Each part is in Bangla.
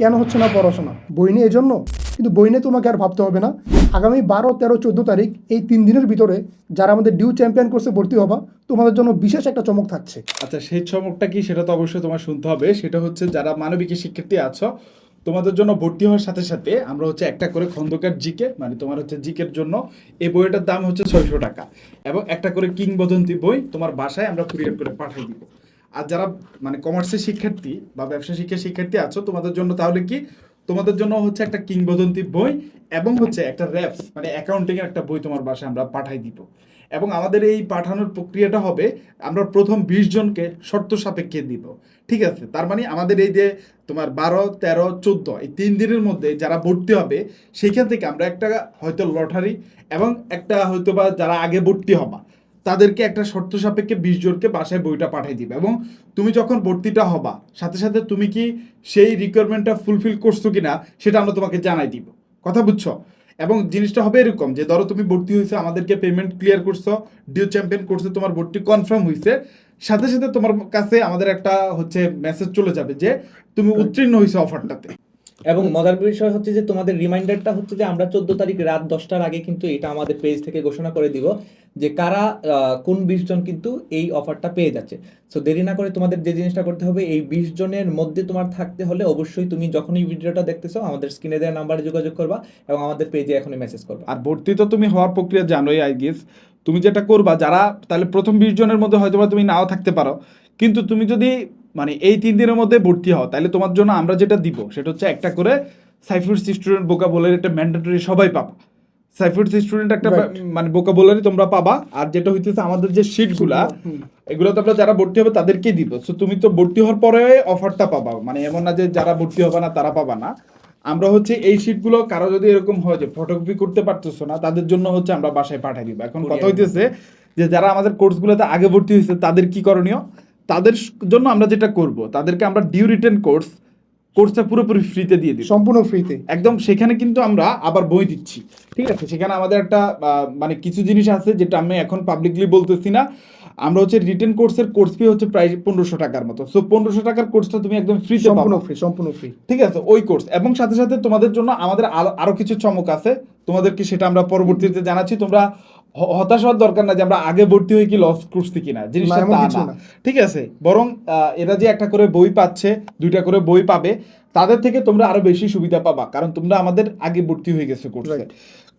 কেন হচ্ছে না পড়াশোনা? বই নিয়ে এজন্য? কিন্তু বই নিয়ে তোমাকে আর ভাবতে হবে না। আগামী বারো, তেরো, চোদ্দ তারিখ এই তিন দিনের ভিতরে যারা আমাদের ডিউ চ্যাম্পিয়ন কোর্সে ভর্তি হবা, তোমাদের জন্য বিশেষ একটা চমক থাকছে। আচ্ছা সেই চমকটা কি সেটা তো অবশ্যই তোমার শুনতে হবে। সেটা হচ্ছে যারা মানবিকের শিক্ষার্থী আছো, তোমাদের জন্য ভর্তি হওয়ার সাথে সাথে আমরা হচ্ছে একটা করে খন্দকার জিকে মানে তোমার হচ্ছে জিকের জন্য এই বইটার দাম হচ্ছে ছয়শো টাকা। এবং একটা করে কিংবদন্তি বই তোমার বাসায় আমরা কুরিয়ার করে পাঠিয়ে দিব। আর যারা মানে কমার্সের শিক্ষার্থী বা ব্যবসা শিক্ষার শিক্ষার্থী আছো, তোমাদের জন্য তাহলে কি? তোমাদের জন্য হচ্ছে একটা কিংবদন্তি বই এবং হচ্ছে একটা র্যাপস মানে অ্যাকাউন্টিং এর একটা বই তোমার বাসায় আমরা পাঠাই দিব। এবং আমাদের এই পাঠানোর প্রক্রিয়াটা হবে, আমরা প্রথম বিশ জনকে শর্ত সাপেক্ষে দিব। ঠিক আছে? তার মানে আমাদের এই যে তোমার বারো, তেরো, চোদ্দ, এই তিন দিনের মধ্যে যারা ভর্তি হবে সেইখান থেকে আমরা একটা হয়তো লটারি এবং একটা হয়তো বা যারা আগে ভর্তি হবা। তাদেরকে একটা শর্ত সাপেক্ষে বিশ জনকে বাসায় বইটা পাঠিয়ে দিবে এবং তুমি যখন ভর্তিটা হবা, সাথে সাথে তুমি কি সেই রিকোয়ারমেন্টটা ফুলফিল করছ কিনা, সেটা আমরা তোমাকে জানাই দিব। কথা বুঝছ? এবং জিনিসটা হবে এরকম যে, ধরো তুমি ভর্তি হয়েছে, আমাদেরকে পেমেন্ট ক্লিয়ার করছ ডিউ চ্যাম্পিয়ন করছে, তোমার ভর্তি কনফার্ম হয়েছে সাথে সাথে তোমার কাছে আমাদের একটা হচ্ছে মেসেজ চলে যাবে যে, তুমি উত্তীর্ণ হয়েছে অফারটাতে এবং মজার বিষয় হচ্ছে যে, তোমাদের রিমাইন্ডারটা হচ্ছে যে, আমরা চোদ্দ তারিখ রাত দশটার আগে কিন্তু এটা আমাদের পেজ থেকে ঘোষণা করে দিব। যে কারা কোন বিশ জন কিন্তু এই অফারটা পেয়ে যাচ্ছে। সো দেরি না করে তোমাদের যে জিনিসটা করতে হবে, এই বিশ জনের মধ্যে তোমার থাকতে হলে অবশ্যই তুমি যখনই ভিডিওটা দেখতেছো, আমাদের স্ক্রিনে দেওয়া নাম্বারে যোগাযোগ করবা এবং আমাদের পেজে এখনই মেসেজ করবা। আর ভর্তি তো তুমি হওয়ার প্রক্রিয়া জানোই আই গেস তুমি যেটা করবা, যারা, তাহলে প্রথম বিশ জনের মধ্যে হয়তো তুমি নাও থাকতে পারো। কিন্তু তুমি যদি মানে এই তিন দিনের মধ্যে ভর্তি হও, তাহলে তোমার জন্য আমরা যেটা দিব, সেটা হচ্ছে একটা করে সাইফুর স্টুডেন্ট বোকা বলে একটা ম্যান্ডেটরি সবাই পাবা। সাইফুড স্টুডেন্ট একটা মানে তোমরা পাবা। আর যেটা হইতেছে আমাদের যে শিটগুলা এগুলো তো আমরা যারা ভর্তি হবে তাদেরকেই দিব। সো তুমি তো ভর্তি হওয়ার পরে অফারটা পাবা। মানে এমন না যে যারা ভর্তি হবে না তারা পাবা না। আমরা হচ্ছে এই শিটগুলো কারও যদি এরকম হয় যে ফটোকপি করতে পারতেছো না তাদের জন্য হচ্ছে আমরা বাসায় পাঠাই দিব। এখন কথা হইতেছে যে যারা আমাদের কোর্সগুলোতে আগে ভর্তি হয়েছে তাদের কি করণীয়? তাদের জন্য আমরা যেটা করব তাদেরকে আমরা ডিউ রিটেন কোর্স কোর্সটা পুরোপুরি ফ্রিতে দিয়ে দিই সম্পূর্ণ ফ্রিতে। একদম সেখানে কিন্তু আমরা আবার বই দিচ্ছি। ঠিক আছে? সেখানে আমাদের একটা মানে কিছু জিনিস আছে যেটা আমি এখন পাবলিকলি বলতেছি না। আমরা হচ্ছে রিটেন কোর্সের কোর্স ফি হচ্ছে প্রায় পনেরোশো টাকার মতো। সো পনেরোশো টাকার কোর্সটা তুমি একদম ফ্রিতে সম্পূর্ণ ফ্রি সম্পূর্ণ ফ্রি ঠিক আছে ওই কোর্স এবং সাথে সাথে তোমাদের জন্য আমাদের আরও কিছু চমক আছে। তোমাদেরকে সেটা আমরা পরবর্তীতে জানাচ্ছি। তোমরা হতাশ হওয়ার দরকার না যে আমরা আগে ভর্তি হয়ে কি লস করছি কিনা। জিনিসটা তা না। ঠিক আছে বরং এরা যে একটা করে বই পাচ্ছে দুইটা করে বই পাবে তাদের থেকে তোমরা আরও বেশি সুবিধা পাবা। কারণ তোমরা আমাদের আগে ভর্তি হয়ে গেছে কোর্সে.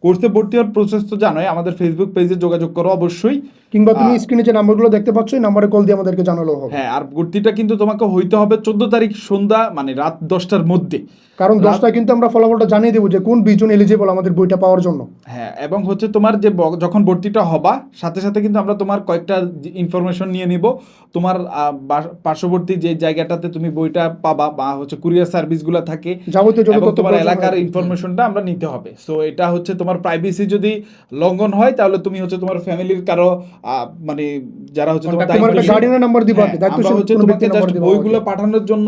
কোর্সে ভর্তি হওয়ার প্রসেস তো জানোই আমাদের ফেসবুক পেজে যোগাযোগ করো অবশ্যই। কিংবা তুমি স্ক্রিনে যে নাম্বারগুলো দেখতে পাচ্ছ এই নাম্বারে কল দিয়ে আমাদেরকে জানালো হবে। হ্যাঁ আর ভর্তিটা কিন্তু তোমাকে হইতে হবে চোদ্দ তারিখ সন্ধ্যা মানে রাত দশটার মধ্যে। কারণ দশটায় কিন্তু আমরা ফলাফলটা জানিয়ে দেবো যে কোন বিজন এলিজিবল আমাদের বইটা পাওয়ার জন্য। হ্যাঁ এবং হচ্ছে তোমার যে যখন ভর্তিটা হবা সাথে সাথে কিন্তু আমরা তোমার কয়েকটা ইনফরমেশন নিয়ে নিব। তোমার পার্শ্ববর্তী যে জায়গাটাতে তুমি বইটা পাবা বা হচ্ছে কুরিয়ার সার্ভিসগুলো থাকে যাবতীয় তোমার এলাকার ইনফরমেশনটা আমরা নিতে হবে। সো এটা হচ্ছে তোমার প্রাইভেসি যদি লঙ্ঘন হয় তাহলে তুমি হচ্ছে তোমার ফ্যামিলির কারও মানে যারা হচ্ছে তোমার তোমার এর number দিবা, হ্যাঁ, দায়িত্বশীল হচ্ছে তোমাকে দিবা বইগুলো পাঠানোর জন্য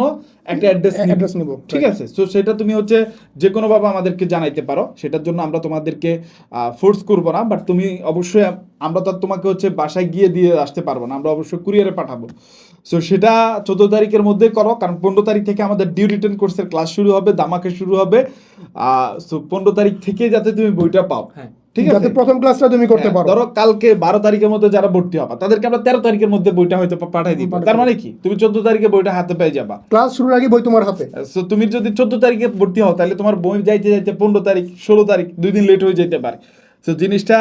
একটা অ্যাড্রেস অ্যাড্রেস নিব। ঠিক আছে? তো সেটা তুমি হচ্ছে যে কোনো ভাবে আমাদেরকে জানাইতে পারো। সেটার জন্য আমরা তোমাদেরকে ফোর্স করব না বাট তুমি অবশ্যই আমরা তো তোমাকে হচ্ছে বাসায় গিয়ে দিয়ে আসতে পারব না আমরা অবশ্যই কুরিয়ারে পাঠাবো। সো সেটা চোদ্দ তারিখের মধ্যে করো কারণ পনেরো তারিখ থেকে আমাদের ডিউ রিটার্ন কোর্সের ক্লাস শুরু হবে দামাকে শুরু হবে। সো পনেরো তারিখ থেকে যাতে তুমি বইটা পাও। হ্যাঁ। ঠিক আছে? প্রথম ক্লাসটা তুমি করতে হ্যাঁ, পারো। ধরো কালকে বারো তারিখের মধ্যে যারা ভর্তি হবে তাদেরকে আমরা তেরো তারিখের মধ্যে বইটা হয়তো পাঠাই দিব। তার মানে কি? তুমি চোদ্দ তারিখে বইটা হাতে পেয়ে যাবা। ক্লাস শুরুর আগে বই তোমার হাতে। সো তুমি যদি চোদ্দ তারিখে ভর্তি হও তাহলে তোমার বই যাইতে যাইতে পনেরো তারিখ ষোলো তারিখ দুই দিন লেট হয়ে যেতে পারে। তো জিনিসটা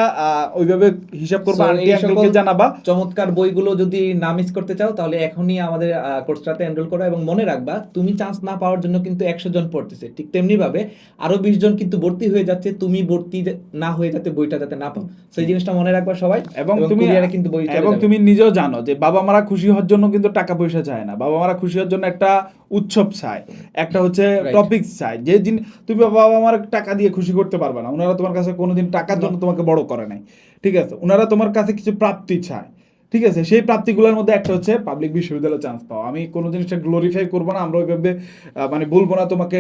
ওইভাবে হিসাব করবা আন্টি আঙ্কেলকে জানাবা। চমৎকার বইগুলো যদি না মিস করতে চাও তাহলে এখনই আমাদের কোর্সটাতে এনরোল করো এবং মনে রাখবা তুমি চান্স না পাওয়ার জন্য কিন্তু একশো জন পড়তেছে। ঠিক তেমনি ভাবে আরও বিশ জন কিন্তু ভর্তি হয়ে যাচ্ছে তুমি ভর্তি না হয়ে যাতে বইটা যাতে না পাও। সেই জিনিসটা মনে রাখবা সবাই এবং তুমি কিন্তু বই এবং তুমি নিজেও জানো যে বাবা মারা খুশি হওয়ার জন্য কিন্তু টাকা পয়সা চায় না। বাবা মারা খুশি হওয়ার জন্য একটা উৎসব চায়। একটা হচ্ছে টপিকস টপিক চায়। যে দিন তুমি বাবা আমার টাকা দিয়ে খুশি করতে পারবে না। ওনারা তোমার কাছে কোনোদিন টাকার জন্য তোমাকে বড় করে নাই। ঠিক আছে? ওনারা তোমার কাছে কিছু প্রাপ্তি চায়। ঠিক আছে সেই প্রাপ্তিগুলোর মধ্যে একটা হচ্ছে পাবলিক বিশ্ববিদ্যালয়ে চান্স পাওয়া। আমি কোনো জিনিসটা গ্লোরিফাই করব না আমরা ওইভাবে মানে বলব না তোমাকে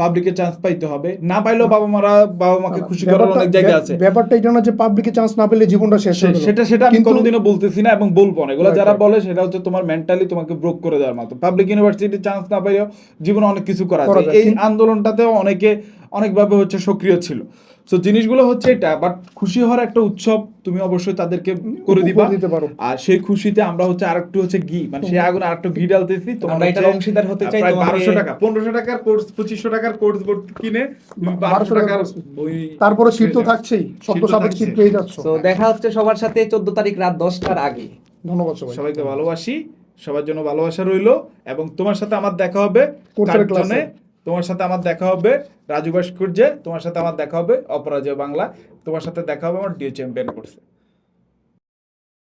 পাবলিকে চান্স পাইতে হবে। না পাইলেও বাবা মারা বাবা মাকে খুশি করার অনেক জায়গা আছে। ব্যাপারটা এটা না যে পাবলিকে চান্স না পেলে জীবনটা শেষ হয়ে সেটা সেটা আমি কোনোদিনও বলতেছি না এবং বলব না। এগুলো যারা বলে সেটা হচ্ছে তোমার মেন্টালি তোমাকে ব্রোক করে দেওয়ার মতো। পাবলিক ইউনিভার্সিটি চান্স না পাইলেও জীবনে অনেক কিছু করা যায়, এই আন্দোলনটাতেও অনেকে অনেকভাবে হচ্ছে সক্রিয় ছিল। তো জিনিসগুলো হচ্ছে এটা বাট খুশি হওয়ার একটা উৎসব তুমি অবশ্যই তাদেরকে করে দিবা। দিতে পারো। আর সেই খুশিতে আমরা হচ্ছে আরেকটু হচ্ছে ঘি মানে সেই আগুন আরেকটু ঘি ডালতেছি তোমার হচ্ছে অংশীদার হতে চাই, প্রায় তোমাকে- বারোশো টাকা পনেরোশো টাকার কোর্স পঁচিশশো টাকার কোর্স কিনে 1200 টাকার বই তারপরে শীত তো থাকছেই শীত সাপেক্ষ শীত পেয়ে যাচ্ছ। তো দেখা হচ্ছে সবার সাথে চোদ্দ তারিখ রাত দশটার আগে। ধন্যবাদ সবাই সবাইকে ভালোবাসি সবার জন্য ভালোবাসা রইল এবং তোমার সাথে আমার দেখা হবে কোর্সের ক্লাসে। তোমার সাথে আমার দেখা হবে রাজু ভাস্কর্যে, তোমার সাথে আমার দেখা হবে অপরাজয় বাংলা, তোমার সাথে দেখা হবে আমার ডিও চ্যাম্পিয়ন কোর্সে